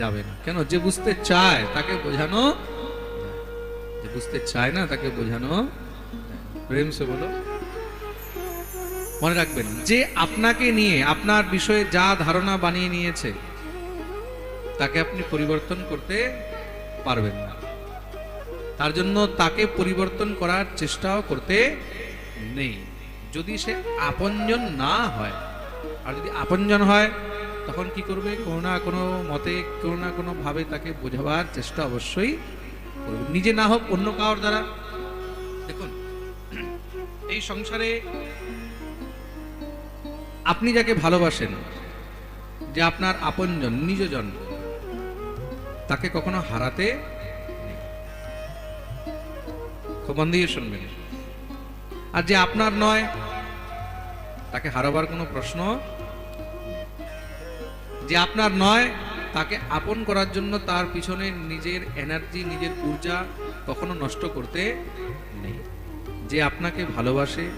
যাবে না। কেন? যে বুঝতে চায়, তাকে বোঝানো যে বুঝতে চায় না, তাকে বোঝানো। প্রেম সে বলো। মনে রাখবেন, যে আপনাকে নিয়ে, আপনার বিষয়ে যা ধারণা বানিয়ে নিয়েছে, তাকে আপনি পরিবর্তন করতে পারবেন না। তার জন্য তাকে পরিবর্তন করার চেষ্টাও করতে নেই। যদি সে আপনজন না হয়, আর যদি আপনজন হয় তখন কি করবে? কোনো না কোনো মতে, কোনো না কোনোভাবে তাকে বোঝাবার চেষ্টা অবশ্যই নিজে না হোক, অন্য কারোর দ্বারা। দেখুন, এই সংসারে আপনি যাকে ভালোবাসেন, যে আপনার আপনজন, নিজজন, তাকে কখনো হারাতে মন দিয়ে শুনবেন। আর যে আপনার নয়, তাকে হারাবার কোনো প্রশ্ন। যে আপনার নয়, তাকে আপন করার জন্য তার পিছনে নিজের এনার্জি নিজের ঊর্জা কখনো নষ্ট করতে নেই। যে আপনাকে ভালোবাসে,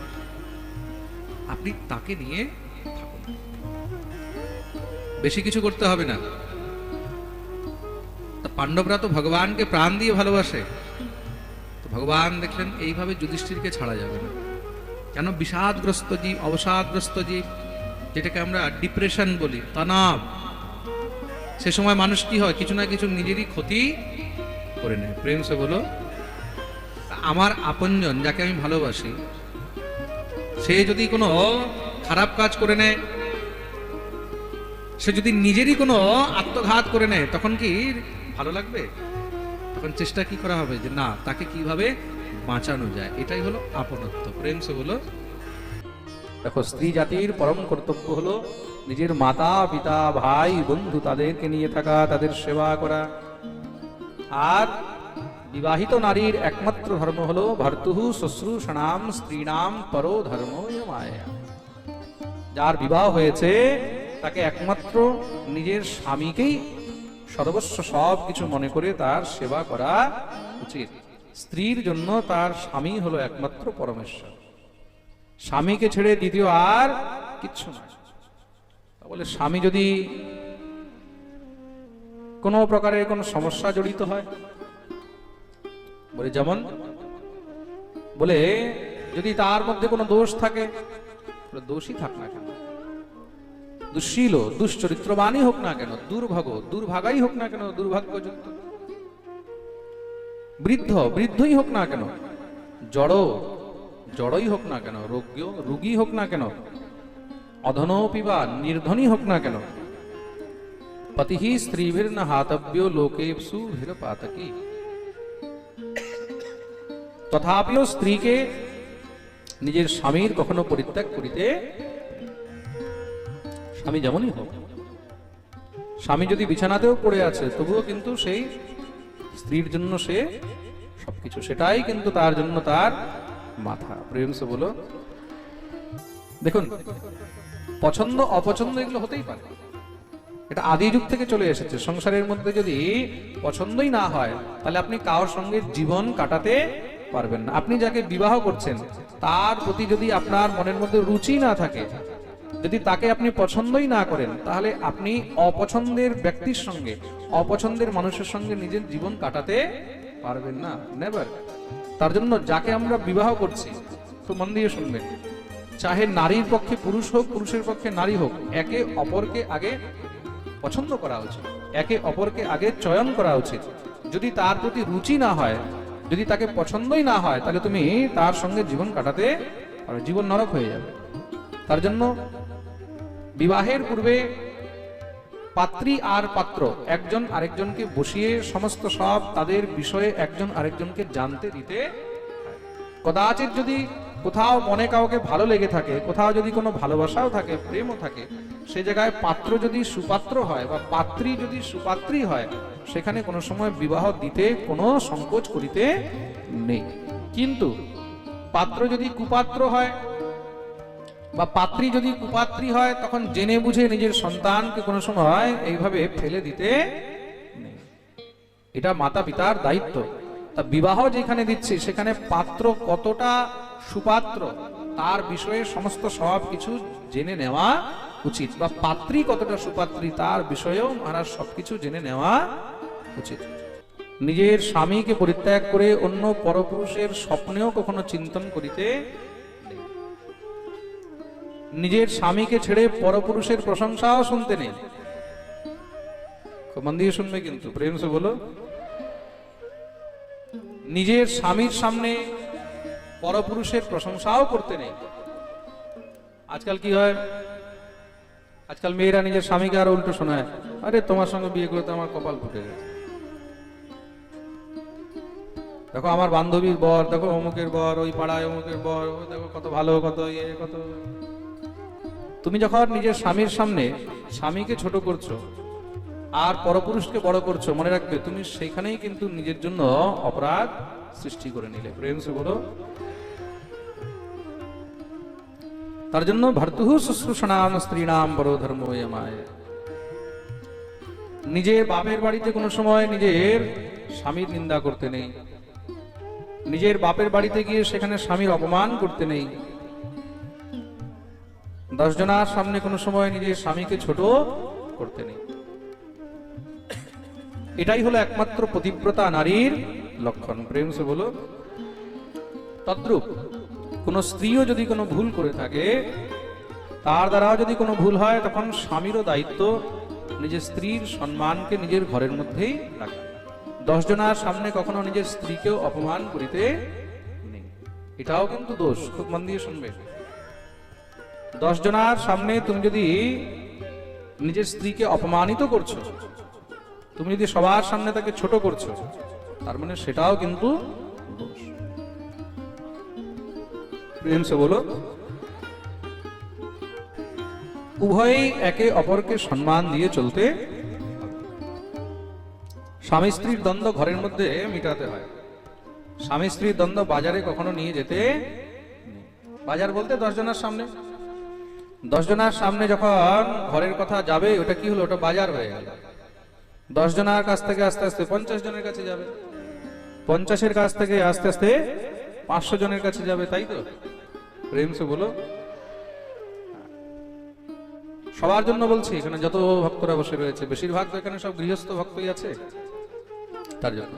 আপনি তাকে নিয়ে থাকুন। বেশি কিছু করতে হবে না। পাণ্ডবরা তো ভগবানকে প্রাণ দিয়ে ভালোবাসে। তো ভগবান দেখলেন, এইভাবে যুধিষ্ঠিরকে ছাড়া যাবে না। কেন? বিষাদগ্রস্ত জীব অবসাদগ্রস্ত জীব যেটাকে আমরা ডিপ্রেশন বলি, তনাব। সে সময় মানুষ কি হয়? কিছু না কিছু নিজেরই ক্ষতি করে নেয়। প্রেম সে বলো, আমার আপনজন যাকে আমি ভালোবাসি, সে যদি কোনো খারাপ কাজ করে নেয়, সে যদি নিজেরই কোনো আত্মঘাত করে নেয়, তখন কি ভালো লাগবে? তখন চেষ্টা কি করা হবে? যে না, তাকে কীভাবে বাঁচানো যায়? এটাই হলো আপনত্ব। প্রেম সে হলো দেখো স্ত্রী জাতির পরম কর্তব্য হলো নিজের মাতা, পিতা, ভাই, বন্ধু তাদেরকে নিয়ে থাকা, তাদের সেবা করা। আর বিবাহিত নারীর একমাত্র ধর্ম হলো ভর্তুহু শুশ্রূষণাম স্ত্রীণাম পরো ধর্ম মায়া যার বিবাহ হয়েছে, তাকে একমাত্র নিজের স্বামীকেই সর্বস্ব সব কিছু মনে করে তার সেবা করা উচিত। স্ত্রীর জন্য তার স্বামী হলো একমাত্র পরমেশ্বর। স্বামীকে ছেড়ে দ্বিতীয় আর কিচ্ছু নয়। বলে স্বামী যদি কোনো প্রকারের কোনো সমস্যা জড়িত হয়, বলে যেমন, বলে যদি তার মধ্যে কোনো দোষ থাকে দোষই থাক না কেন? দুঃশীল দুশ্চরিত্রবানই হোক না কেন দুর্ভাগ দুর্ভাগাই হোক না কেন দুর্ভাগ্যযুক্ত বৃদ্ধ, বৃদ্ধই হোক না কেন, জড় জড়ই হোক না কেন রোগ্য রুগী হোক না কেন, অধনোপি বা নির্ধনই হোক না কেন, পতিহি স্ত্রীভির না হাতব্য লোকেপসু ভির পাতকি তথাপিও স্ত্রীকে নিজের স্বামীর কখনো পরিত্যাগ করিতে স্বামী যেমনই হোক, স্বামী যদি বিছানাতেও পড়ে আছে, তবুও কিন্তু সেই স্ত্রীর জন্য সে সবকিছু, সেটাই কিন্তু তার জন্য তার মাথা। প্রেম সে বলো দেখুন, পছন্দ, অপছন্দ এগুলো হতেই পারে। এটা আদি যুগ থেকে চলে এসেছে। সংসারের মধ্যে যদি পছন্দই না হয়, তাহলে আপনি কারোর সঙ্গে জীবন কাটাতে পারবেন না। আপনি যাকে বিবাহ করছেন, তার প্রতি যদি আপনার মনের মধ্যে রুচি না থাকে, যদি তাকে আপনি পছন্দই না করেন, তাহলে আপনি অপছন্দের ব্যক্তির সঙ্গে, অপছন্দের মানুষের সঙ্গে নিজের জীবন কাটাতে পারবেন না। নেভার তার জন্য যাকে আমরা বিবাহ করছি, তো মন দিয়ে শুনবেন। চাহে নারীর পক্ষে পুরুষ হোক, পুরুষের পক্ষে নারী হোক, একে অপরকে আগে পছন্দ করা উচিত, একে অপরকে আগে চয়ন করা উচিত। যদি তার প্রতি রুচি না হয়, যদি তাকে পছন্দই না হয়, তাহলে তুমি তার সঙ্গে জীবন কাটাতে পারো, জীবন নরক হয়ে যাবে। তার জন্য বিবাহের পূর্বে পাত্রী আর পাত্র, একজন আরেকজনকে বসিয়ে সমস্ত সব তাদের বিষয়ে একজন আরেকজনকে জানতে দিতে। কদাচিৎ যদি কোথাও মনে কাউকে ভালো লেগে থাকে, কোথাও যদি কোনো ভালোবাসাও থাকে, প্রেমও থাকে, সে জায়গায় পাত্র যদি সুপাত্র হয় বা পাত্রী যদি সুপাত্রী হয়, সেখানে কোনো সময় বিবাহ দিতে কোনো সংকোচ করিতে নেই কিন্তু পাত্র যদি কুপাত্র হয় বা পাত্রী যদি কুপাত্রী হয়, তখন জেনে বুঝে নিজের সন্তানকে কোনো সময় এইভাবে ফেলে দিতে এটা মাতা পিতার দায়িত্ব। তা বিবাহ যেখানে দিচ্ছে, সেখানে পাত্র কতটা সুপাত্র, তার বিষয়ে সমস্ত সব কিছু জেনে নেওয়া উচিত। বা পাত্রী কতটা সুপাত্রী, তার বিষয়েও মহারাজ সবকিছু জেনে নেওয়া উচিত। নিজের স্বামীকে পরিত্যাগ করে অন্য পরপুরুষের স্বপ্নেও কখনো চিন্তন করিতে। নিজের স্বামীকে ছেড়ে পরপুরুষের প্রশংসাও শুনতে নেই। মন দিয়ে শুনবে কিন্তু, প্রেম সে বলো। নিজের স্বামীর সামনে পরপুরুষের প্রশংসাও করতে নেই। আজকাল কি হয়? আজকাল মেয়েরা নিজের স্বামীকে আরও উল্টো শোনায়। আরে তোমার সঙ্গে বিয়ে করে তো আমার কপাল ফুটে গেছে। দেখো আমার বান্ধবীর বর, দেখো অমুকের বর, ওই পাড়ায় অমুকের বর ও দেখো কত ভালো, কত ইয়ে কত তুমি যখন নিজের স্বামীর সামনে স্বামীকে ছোট করছ আর পরপুরুষকে বড় করছ, মনে রাখবে, তুমি সেখানেই কিন্তু নিজের জন্য অপরাধ সৃষ্টি করে নিলে। প্রেম বলো। তার জন্য ভর্তুহু শুশ্রূষণাম স্ত্রীণাম বড় ধর্ম নিজের বাপের বাড়িতে কোনো সময় নিজের স্বামীর নিন্দা করতে নেই। নিজের বাপের বাড়িতে গিয়ে সেখানে স্বামীর অপমান করতে নেই। দশ জনার সামনে কোনো সময় নিজের স্বামীকে ছোট করতে নেই। এটাই হলো একমাত্র পতিব্রতা নারীর লক্ষণ। প্রেম সে বলো, তদ্রূপ কোন স্ত্রীও যদি কোনো ভুল করে থাকে, তার দ্বারাও যদি কোনো ভুল হয়, তখন স্বামীরও দায়িত্ব নিজের স্ত্রীর সম্মানকে নিজের ঘরের মধ্যেই রাখা। দশ জনার সামনে কখনো নিজের স্ত্রীকেও অপমান করিতে নেই। এটাও কিন্তু দোষ, খুব মন দিয়ে শুনবে। দশ জনার সামনে তুমি যদি নিজের স্ত্রীকে অপমানিত করছ, তুমি যদি সবার সামনে তাকে ছোট করছ, তার মানে সেটাও কিন্তু বলো। উভয়ই একে অপরকে সম্মান দিয়ে চলতে স্বামী স্ত্রীর দ্বন্দ্ব ঘরের মধ্যে মিটাতে হয়। স্বামী স্ত্রীর দ্বন্দ্ব বাজারে কখনো নিয়ে যেতে বাজার বলতে দশ জনের সামনে। দশ জনের সামনে যখন ঘরের কথা যাবে, ওটা কি হলো? ওটা বাজার হয়ে গেল। দশ জনের কাছ থেকে আস্তে আস্তে পঞ্চাশ জনের কাছে যাবে। পঞ্চাশের কাছ থেকে আস্তে আস্তে পাঁচশো জনের কাছে যাবে, তাই তো? প্রেম সে বলো। সবার জন্য বলছি, এখানে যত ভক্তরা বসে রয়েছে, বেশিরভাগ তো এখানে সব গৃহস্থ ভক্তই আছে। তার জন্য।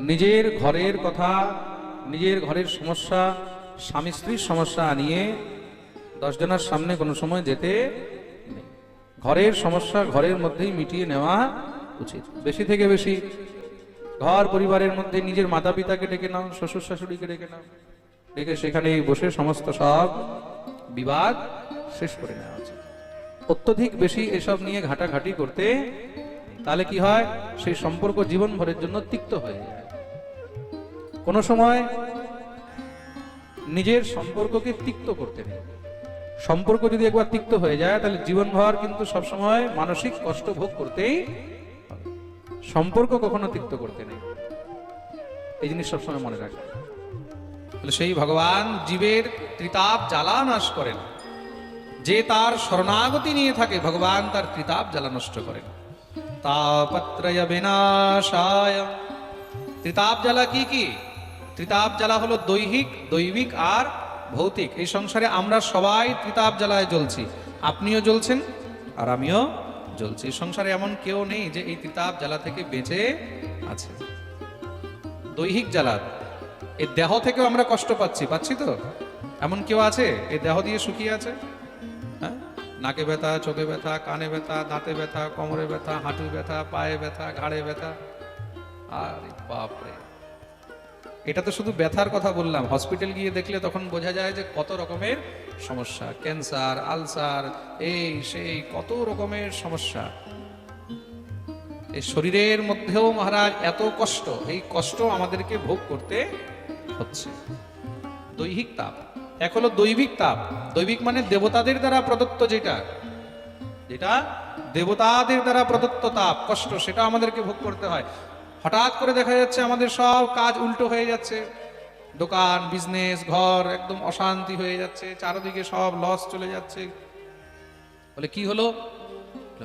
নিজের ঘরের কথা, নিজের ঘরের সমস্যা স্বামী স্ত্রীর সমস্যা নিয়ে দশজনের সামনে কোনো সময় যেতে ঘরের সমস্যা ঘরের মধ্যেই মিটিয়ে নেওয়া উচিত। বেশি থেকে বেশি। ঘর পরিবারের মধ্যে নিজের মাতা পিতাকে ডেকে নাও শ্বশুর শাশুড়িকে ডেকে নাও। ডেকে সেখানে বসে সমস্ত সব বিবাদ শেষ করে নেওয়া উচিত। অত্যধিক বেশি এসব নিয়ে ঘাটাঘাটি করতে তাহলে কি হয়? সেই সম্পর্ক জীবন ভরের জন্য তিক্ত হয়ে যায়। কোনো সময় নিজের সম্পর্ককে তিক্ত করতে নেই। সম্পর্ক যদি একবার তিক্ত হয়ে যায়, তাহলে জীবনভর কিন্তু সবসময় মানসিক কষ্ট ভোগ করতেই সম্পর্ক কখনো তিক্ত করতে নেই। এই জিনিস সবসময় মনে রাখবে। সেই ভগবান জীবের ত্রিতাপ জ্বালা নাশ করেন। যে তার শরণাগতি নিয়ে থাকে, ভগবান তার ত্রিতাপ জ্বালা নষ্ট করেন। তাপত্রয় বিনাশায়। ত্রিতাপ জ্বালা কি কি? ত্রিতাপ জ্বালা হলো দৈহিক, দৈবিক আর ভৌতিক, এই সংসারে আমরা সবাই ত্রিতাপ জ্বালায় জ্বলছি। আপনিও জ্বলছেন, আর আমিও জ্বলছি। সংসারে এমন কেউ নেই যে এই ত্রিতাপ জ্বালা থেকে বেঁচে আছে। দৈহিক জ্বালা এই দেহ থেকেও আমরা কষ্ট পাচ্ছি পাচ্ছি তো? এমন কেউ আছে? এই দেহ দিয়ে শুকিয়ে আছে? হ্যাঁ? নাকে ব্যথা, চোখে ব্যথা, কানে ব্যথা, দাঁতে ব্যথা, কোমরে ব্যথা হাঁটু ব্যথা, পায়ে ব্যথা, ঘাড়ে ব্যথা। আরে বাপরে। এটা তো শুধু ব্যথার কথা বললাম। হসপিটাল গিয়ে দেখলে তখন বোঝা যায় যে কত রকমের সমস্যা। ক্যান্সার, আলসার, এই, সেই, কত রকমের সমস্যা। এই শরীরের মধ্যেও মহারাজ এত কষ্ট, এই কষ্ট আমাদেরকে ভোগ করতে হচ্ছে। দৈহিক তাপ, এক হলো দৈবিক তাপ। দৈবিক মানে দেবতাদের দ্বারা প্রদত্ত যেটা যেটা দেবতাদের দ্বারা প্রদত্ত তাপ, কষ্ট, সেটা আমাদেরকে ভোগ করতে হয়। হঠাৎ করে দেখা যাচ্ছে আমাদের সব কাজ উল্টো হয়ে যাচ্ছে। দোকান বিজনেস ঘর একদম অশান্তি হয়ে যাচ্ছে, চারদিকে সব লস চলে যাচ্ছে। বলে কি হলো?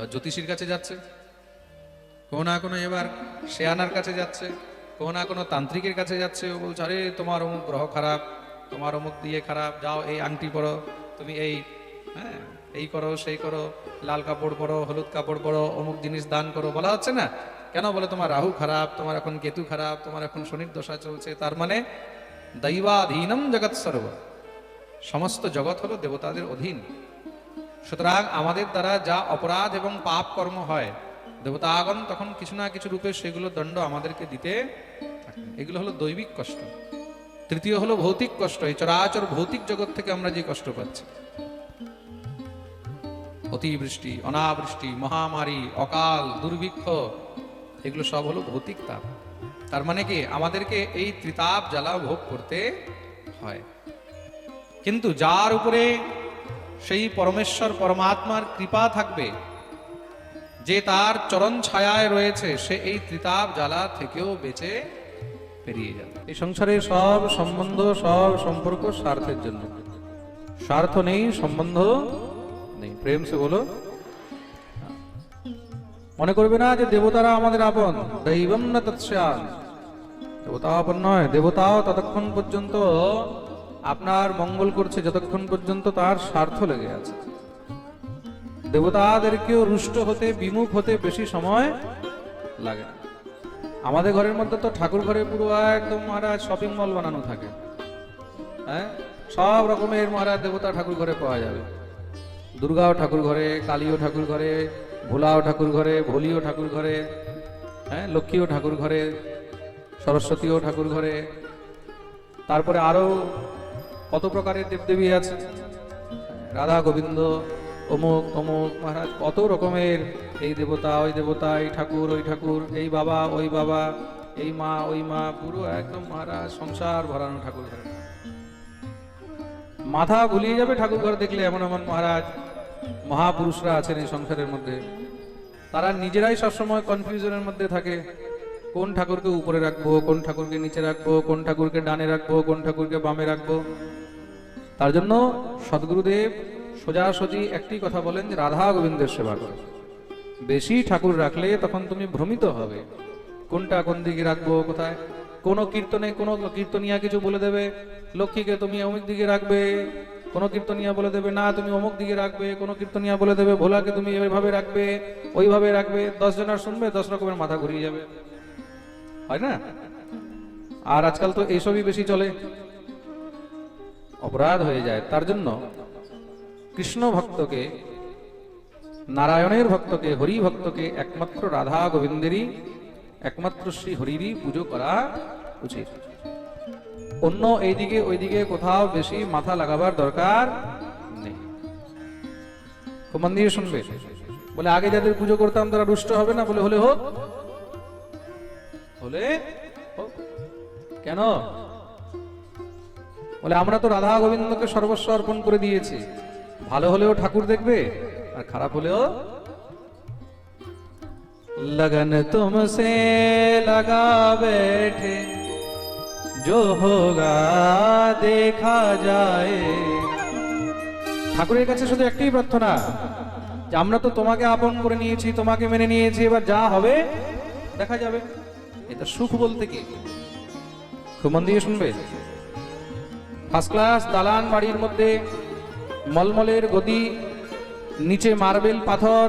জ্যোতিষীর কাছে যাচ্ছে। কোনো না কোনো এবার শেয়ানার কাছে যাচ্ছে। কোনো না কোনো তান্ত্রিকের কাছে যাচ্ছে। ও বলছে, আরে, তোমার অমুক গ্রহ খারাপ, তোমার অমুক দিয়ে খারাপ। যাও, এই আংটি পরো, তুমি এই হ্যাঁ এই করো, সেই করো, লাল কাপড় পরো, হলুদ কাপড় পরো, অমুক জিনিস দান করো। বলা হচ্ছে না? কেন বলে তোমার রাহু খারাপ, তোমার এখন কেতু খারাপ, তোমার এখন শনির দশা চলছে, তার মানে দৈবাধীনম জগৎ সর্ব। সমস্ত জগৎ হলো দেবতাদের অধীন। সুতরাং আমাদের দ্বারা যা অপরাধ এবং পাপ কর্ম হয়, দেবতাগণ তখন কিছু না কিছু রূপে সেগুলো দণ্ড আমাদেরকে দিতে। এগুলো হলো দৈবিক কষ্ট। তৃতীয় হলো ভৌতিক কষ্ট। এই চরাচর ভৌতিক জগৎ থেকে আমরা যে কষ্ট পাচ্ছি। অতিবৃষ্টি, অনাবৃষ্টি, মহামারী, অকাল, দুর্ভিক্ষ এগুলো সব হলো ভৌতিক তাপ। তার মানে কি? আমাদেরকে এই ত্রিতাপ জ্বালা ভোগ করতে হয়। কিন্তু যার উপরে সেই পরমেশ্বর, পরমাত্মার কৃপা থাকবে, যে তার চরণ ছায়ায় রয়েছে, সে এই ত্রিতাপ জ্বালা থেকেও বেঁচে পেরিয়ে যাবে। এই সংসারে সব সম্বন্ধ, সব সম্পর্ক স্বার্থের জন্য। স্বার্থ নেই, সম্বন্ধ নেই। প্রেম সে বলো মনে করবে না যে দেবতারা আমাদের আপন? দৈবম না তৎস্যাম দেবতা আপন নয়, দেবতাও ততক্ষণ পর্যন্ত আপনার মঙ্গল করছে, যতক্ষণ পর্যন্ত তার স্বার্থ লেগে আছে। দেবতাদেরকেও রুষ্ট হতে, বিমুখ হতে বেশি সময় লাগে না। আমাদের ঘরের মধ্যে তো ঠাকুর ঘরে পুরো একদম মহারাজ শপিং মল বানানো থাকে। হ্যাঁ? সব রকমের মহারাজ দেবতা ঠাকুর ঘরে পাওয়া যাবে। দুর্গাও ঠাকুর ঘরে, কালীও ঠাকুর ঘরে ভোলাও ঠাকুর ঘরে, ভোলিও ঠাকুর ঘরে হ্যাঁ লক্ষ্মীও ঠাকুর ঘরে, সরস্বতীও ঠাকুর ঘরে, তারপরে আরও কত প্রকারের দেবদেবী আছে? রাধা গোবিন্দ, অমুক অমুক মহারাজ, কত রকমের, এই দেবতা, ওই দেবতা, এই ঠাকুর, ওই ঠাকুর, এই বাবা, ওই বাবা, এই মা, ওই মা, পুরো একদম মহারাজ সংসার ভরানো ঠাকুর ঘরে। মাথা গুলিয়ে যাবে ঠাকুর ঘর দেখলে এমন এমন মহারাজ। মহাপুরুষরা আছেন এই সংসারের মধ্যে। তারা নিজেরাই সবসময় কনফিউশনের মধ্যে থাকে। কোন ঠাকুরকে উপরে রাখব, কোন ঠাকুরকে নিচে রাখব, কোন ঠাকুরকে ডানে রাখব, কোন ঠাকুরকে বামে রাখব। তার জন্য সদ্গুরুদেব সোজাসুজি একটি কথা বলেন যে, রাধা গোবিন্দের সেবা করো। বেশি ঠাকুর রাখলে তখন তুমি ভ্রমিত হবে। কোনটা কোন দিকে রাখব, কোথায়? কোন কীর্তনে কোনো কীর্তনিয়া কিছু বলে দেবে। লক্ষ্মীকে তুমি অমুক দিকে রাখবে। কোন কীর্তনিয়া বলে দেবে, না, তুমি অমুক দিকে রাখবে। কোন কীর্তনিয়া বলে দেবে, ভোলাকে তুমি এইভাবে রাখবে, ওইভাবে রাখবে। দশ জনের শুনবে, দশ রকমের মাথা ঘুরিয়ে যাবে। হয় না? আর আজকাল তো এইসবই বেশি চলে। অপরাধ হয়ে যায়। তার জন্য কৃষ্ণ ভক্তকে, নারায়ণের ভক্তকে, হরি ভক্তকে একমাত্র রাধা গোবিন্দেরই, একমাত্র শ্রী হরিরই পুজো করা উচিত। অন্য এইদিকে ওইদিকে কোথাও বেশি মাথা লাগাবার দরকার নেই খুব মন দিয়ে শুনবে বলে আগে যাদের পুজো করতাম তারা রুষ্ট হবে না বলে হলে হোক হলে হোক। কেন বলে আমরা তো রাধা গোবিন্দকে সর্বস্ব অর্পণ করে দিয়েছি ভালো হলেও ঠাকুর দেখবে আর খারাপ হলেও लगन तुमसे लगा बैठे जो होगा देखा जाए ঠাকুরের কাছে শুধু একটাই প্রার্থনা যে আমরা তো তোমাকে আপন করে নিয়েছি তোমাকে মেনে নিয়েছি এবার যা হবে দেখা যাবে এটা সুখ বলতে কি খুব মন দিয়ে শুনবে ফার্স্ট ক্লাস দালান বাড়ির মধ্যে মলমলের গদি নিচে মার্বেল পাথর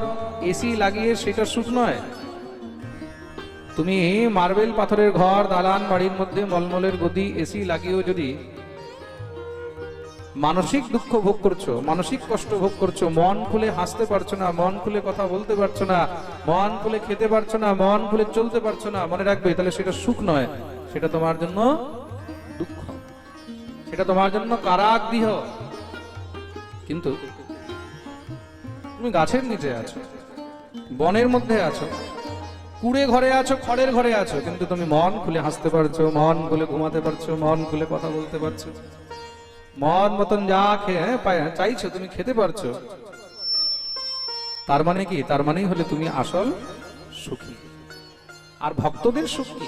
এসি লাগিয়ে সেটা সুখ নয় তুমি মার্বেল পাথরের ঘর, দালান বাড়ির মধ্যে মলমলের গদি এসি লাগিয়েও যদি মানসিক দুঃখ ভোগ করছ, মানসিক কষ্ট ভোগ করছ, মন খুলে হাসতে পারছ না, মন খুলে কথা বলতে পারছ না, মন খুলে খেতে পারছ না, মন খুলে চলতে পারছ না, মনে রাখবে, তাহলে সেটা সুখ নয়, সেটা তোমার জন্য দুঃখ। সেটা তোমার জন্য কারাগৃহ। কিন্তু তুমি গাছের নিচে আছো, বনের মধ্যে আছো কুড়ে ঘরে আছো, খড়ের ঘরে আছো, কিন্তু তুমি মন খুলে হাসতে পারছ, মন খুলে ঘুমাতে পারছ, মন খুলে কথা বলতে পারছ। মন মতন যা খেয়ে পায়- চাইছো, তুমি খেতে পারছ। তার মানে কি? তার মানেই হলে তুমি আসল সুখী। আর ভক্তদের সুখ কি?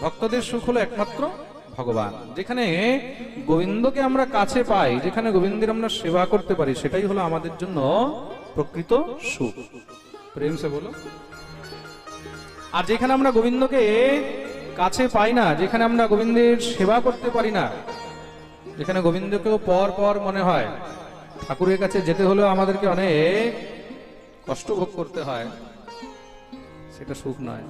ভক্তদের সুখ হলো একমাত্র ভগবান, যেখানে গোবিন্দকে আমরা কাছে পাই, যেখানে গোবিন্দের আমরা সেবা করতে পারি, সেটাই হলো আমাদের জন্য প্রকৃত সুখ। প্রেম সে বলো। আর যেখানে আমরা গোবিন্দকে কাছে পাই না, যেখানে আমরা গোবিন্দের সেবা করতে পারি না, যেখানে গোবিন্দকেও পর পর মনে হয়, ঠাকুরের কাছে যেতে হলেও আমাদেরকে অনেক কষ্ট ভোগ করতে হয়, সেটা সুখ নয়।